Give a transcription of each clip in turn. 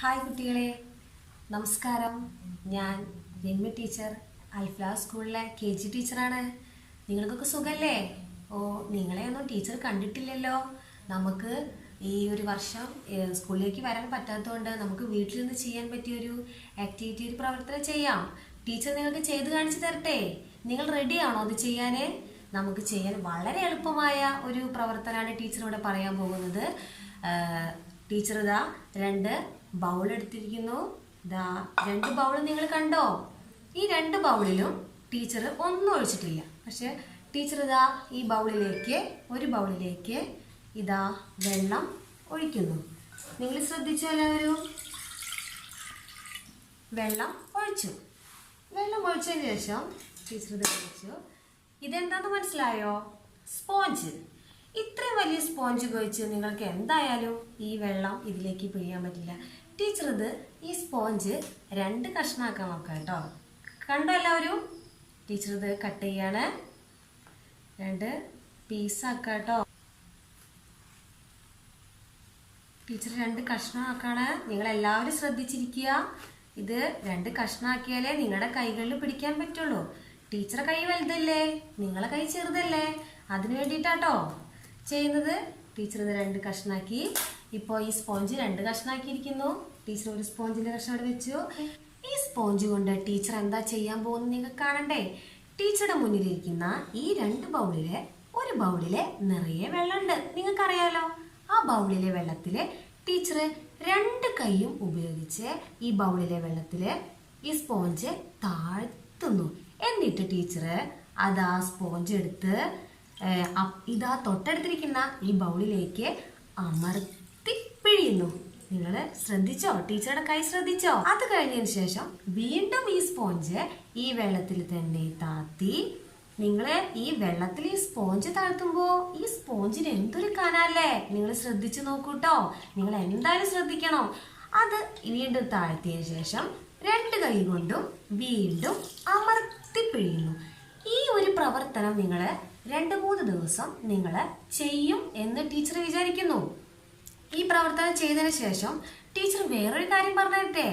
Hi കുട്ടികളെ. നമസ്കാരം. ഞാൻ രമ്യ ടീച്ചർ അൽഫ്ല സ്കൂളിലെ കെ ജി ടീച്ചറാണ്. നിങ്ങൾക്കൊക്കെ സുഖല്ലേ? ഓ നിങ്ങളെ ഒന്നും ടീച്ചർ കണ്ടിട്ടില്ലല്ലോ. നമുക്ക് ഈ ഒരു വർഷം സ്കൂളിലേക്ക് വരാൻ പറ്റാത്തതുകൊണ്ട് നമുക്ക് വീട്ടിൽ നിന്ന് ചെയ്യാൻ പറ്റിയൊരു ആക്ടിവിറ്റി ഒരു പ്രവർത്തനം ചെയ്യാം. ടീച്ചർ നിങ്ങൾക്ക് ചെയ്ത് കാണിച്ചു തരട്ടെ. നിങ്ങൾ റെഡിയാണോ അത് ചെയ്യാൻ നമുക്ക് ചെയ്യാൻ വളരെ എളുപ്പമായ ഒരു പ്രവർത്തനമാണ് ടീച്ചർ ഇവിടെ പറയാൻ പോകുന്നത്. ടീച്ചർ ഇതാ രണ്ട് ബൗൾ എടുത്തിരിക്കുന്നു ദാ രണ്ട് ബൗൾ നിങ്ങൾ കണ്ടോ? ഈ രണ്ട് ബൗളിലും ടീച്ചർ ഒന്നും ഒഴിച്ചിട്ടില്ല. പക്ഷെ ടീച്ചർ ഇതാ ഈ ബൗളിലേക്ക് ഒരു ബൗളിലേക്ക് ഇതാ വെള്ളം ഒഴിക്കുന്നു. നിങ്ങൾ ശ്രദ്ധിച്ചു എല്ലാവരും? വെള്ളം ഒഴിച്ചു. വെള്ളം ഒഴിച്ചതിന് ശേഷം ടീച്ചർ ഇത് ഒഴിച്ചു ഇതെന്താന്ന് മനസ്സിലായോ? സ്പോഞ്ച്. ഇത്രയും വലിയ സ്പോഞ്ച് ഉപയോഗിച്ച് നിങ്ങൾക്ക് എന്തായാലും ഈ വെള്ളം ഇതിലേക്ക് പിഴിയാൻ പറ്റില്ല. ടീച്ചർ ഇത് ഈ സ്പോഞ്ച് രണ്ട് കഷ്ണാക്കാൻ നോക്കാം കേട്ടോ. കണ്ടോ എല്ലാവരും? ടീച്ചർ ഇത് കട്ട് ചെയ്യാണ്. രണ്ട് പീസാക്കാം കേട്ടോ. ടീച്ചർ രണ്ട് കഷ്ണമാക്കാണ്. നിങ്ങൾ എല്ലാവരും ശ്രദ്ധിച്ചിരിക്കുക. ഇത് രണ്ട് കഷ്ണാക്കിയാലേ നിങ്ങളുടെ കൈകളിൽ പിടിക്കാൻ പറ്റുള്ളൂ. ടീച്ചറെ കൈ വലുതല്ലേ? നിങ്ങളെ കൈ ചെറുതല്ലേ? അതിന് വേണ്ടിയിട്ടാട്ടോ. ചെയ്യുന്നത്? ടീച്ചർ ഇത് രണ്ട് കഷ്ണാക്കി. ഇപ്പോൾ ഈ സ്പോഞ്ച് രണ്ട് കഷ്ണാക്കിയിരിക്കുന്നു. ടീച്ചർ ഒരു സ്പോഞ്ചിന്റെ കഷ്ണം അവിടെ വെച്ചു. ഈ സ്പോഞ്ച് കൊണ്ട് ടീച്ചർ എന്താ ചെയ്യാൻ പോകുന്നത് നിങ്ങൾക്ക് കാണണ്ടേ? ടീച്ചറുടെ മുന്നിലിരിക്കുന്ന ഈ രണ്ട് ബൗളിലെ ഒരു ബൗളിലെ നിറയെ വെള്ളമുണ്ട്. നിങ്ങൾക്കറിയാലോ? ആ ബൗളിലെ വെള്ളത്തിൽ ടീച്ചർ രണ്ട് കൈയും ഉപയോഗിച്ച് ഈ ബൗളിലെ വെള്ളത്തിൽ ഈ സ്പോഞ്ച് താഴ്ത്തുന്നു. എന്നിട്ട് ടീച്ചർ ആ സ്പോഞ്ച് എടുത്ത് ഇതാ തൊട്ടടുത്തിരിക്കുന്ന ഈ ബൗളിലേക്ക് അമർത്തി പിഴിയുന്നു. നിങ്ങൾ ശ്രദ്ധിച്ചോ? ടീച്ചറുടെ കൈ ശ്രദ്ധിച്ചോ? അത് കഴിഞ്ഞതിന് ശേഷം വീണ്ടും ഈ സ്പോഞ്ച് ഈ വെള്ളത്തിൽ തന്നെ താത്തി. നിങ്ങൾ ഈ വെള്ളത്തിൽ ഈ സ്പോഞ്ച് താഴ്ത്തുമ്പോൾ ഈ സ്പോഞ്ചിന് എന്തൊരു കനല്ലേ? നിങ്ങൾ ശ്രദ്ധിച്ചു നോക്കൂട്ടോ. നിങ്ങൾ എന്തായാലും ശ്രദ്ധിക്കണം. അത് വീണ്ടും താഴ്ത്തിയ ശേഷം രണ്ട് കൈ കൊണ്ടും വീണ്ടും അമർത്തി പിഴിയുന്നു. ഈ ഒരു പ്രവർത്തനം നിങ്ങൾ രണ്ട് മൂന്ന് ദിവസം നിങ്ങൾ ചെയ്യും എന്ന് ടീച്ചർ വിചാരിക്കുന്നു. ഈ പ്രവർത്തനം ചെയ്തതിന് ശേഷം ടീച്ചർ വേറൊരു കാര്യം പറഞ്ഞിട്ടേ.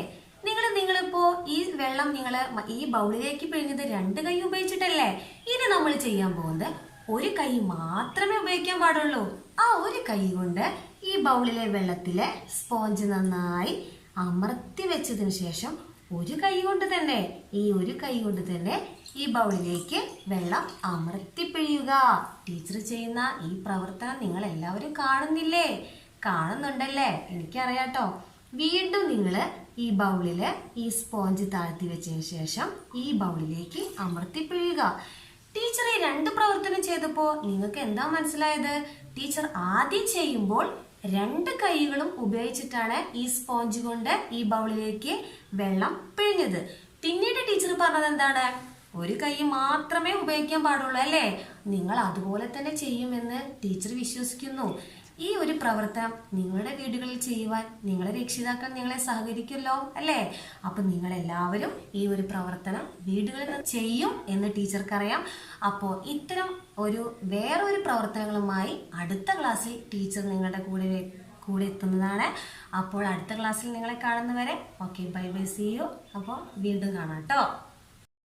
നിങ്ങൾ നിങ്ങളിപ്പോ ഈ വെള്ളം നിങ്ങൾ ഈ ബൗളിലേക്ക് പിഴിഞ്ഞത് രണ്ട് കൈ ഉപയോഗിച്ചിട്ടല്ലേ? ഇനി നമ്മൾ ചെയ്യാൻ പോകുന്നത് ഒരു കൈ മാത്രമേ ഉപയോഗിക്കാൻ പാടുള്ളൂ. ആ ഒരു കൈ കൊണ്ട് ഈ ബൗളിലെ വെള്ളത്തിലെ സ്പോഞ്ച് നന്നായി അമർത്തി വെച്ചതിന് ശേഷം ഒരു കൈ കൊണ്ട് തന്നെ ഈ ഒരു കൈ കൊണ്ട് തന്നെ ഈ ബൗളിലേക്ക് വെള്ളം അമർത്തിപ്പിഴിയുക ടീച്ചർ ചെയ്യുന്ന ഈ പ്രവർത്തനം നിങ്ങൾ എല്ലാവരും കാണുന്നില്ലേ? കാണുന്നുണ്ടല്ലേ? എനിക്കറിയാട്ടോ. വീണ്ടും നിങ്ങൾ ഈ ബൗളിൽ ഈ സ്പോഞ്ച് താഴ്ത്തി വെച്ചതിന് ശേഷം ഈ ബൗളിലേക്ക് അമർത്തിപ്പിഴിയുക ടീച്ചർ ഈ രണ്ട് പ്രവർത്തനം ചെയ്തപ്പോൾ നിങ്ങൾക്ക് എന്താ മനസ്സിലായത്? ടീച്ചർ ആദ്യം ചെയ്യുമ്പോൾ രണ്ട് കൈകളും ഉപയോഗിച്ചിട്ടാണ് ഈ സ്പോഞ്ച് കൊണ്ട് ഈ ബൗളിലേക്ക് വെള്ളം പിഴിഞ്ഞത്. പിന്നീട് ടീച്ചർ പറഞ്ഞത് എന്താണ്? ഒരു കൈ മാത്രമേ ഉപയോഗിക്കാൻ പാടുള്ളൂ അല്ലേ? നിങ്ങൾ അതുപോലെ തന്നെ ചെയ്യുമെന്ന് ടീച്ചർ വിശ്വസിക്കുന്നു. ഈ ഒരു പ്രവർത്തനം നിങ്ങളുടെ വീടുകളിൽ ചെയ്യുവാൻ നിങ്ങളുടെ രക്ഷിതാക്കൾ നിങ്ങളെ സഹകരിക്കുമല്ലോ അല്ലേ? അപ്പൊ നിങ്ങൾ എല്ലാവരും ഈ ഒരു പ്രവർത്തനം വീടുകളിൽ ചെയ്യും എന്ന് ടീച്ചർക്കറിയാം. അപ്പോൾ ഇത്തരം ഒരു വേറൊരു പ്രവർത്തനങ്ങളുമായി അടുത്ത ക്ലാസ്സിൽ ടീച്ചർ നിങ്ങളുടെ കൂടെ കൂടെ എത്തുന്നതാണ്. അപ്പോൾ അടുത്ത ക്ലാസ്സിൽ നിങ്ങളെ കാണുന്നവരെ okay bye bye see you. അപ്പോൾ വീണ്ടും കാണാം കേട്ടോ.